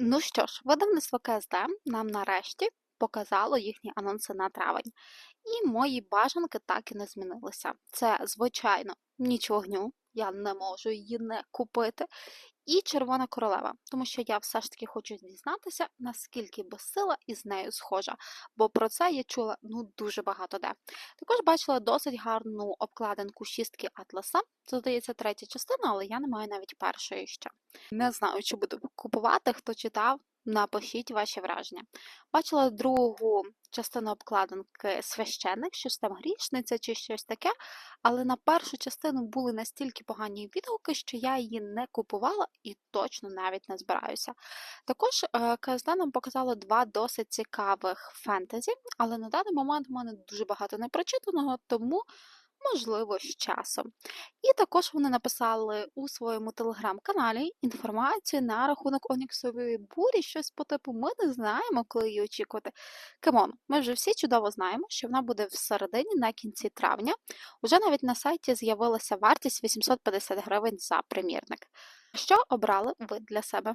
Ну що ж, видавництво КСД нам нарешті показало їхні анонси на травень. І мої бажанки так і не змінилися. Це, звичайно, ніч вогню, я не можу її не купити. І Червона королева, тому що я все ж таки хочу дізнатися, наскільки безсила із нею схожа, бо про це я чула ну дуже багато де. Також бачила досить гарну обкладинку шістки Атласа. Це здається третя частина, але я не маю навіть першої ще. Не знаю, чи буду купувати. Хто читав, напишіть ваші враження. Бачила другу частину обкладинки священник, щось там грішниця чи щось таке. Але на першу частину були настільки погані відгуки, що я її не купувала і точно навіть не збираюся. Також е, КСД нам показало два досить цікавих фентезі, але на даний момент в мене дуже багато непрочитаного, тому можливо з часом. І також вони написали у своєму телеграм-каналі інформацію на рахунок Оніксової бурі, щось по типу ми не знаємо, коли її очікувати. Камон, ми вже всі чудово знаємо, що вона буде в середині на кінці травня. Уже навіть на сайті з'явилася вартість 850 гривень за примірник. Що обрали ви для себе?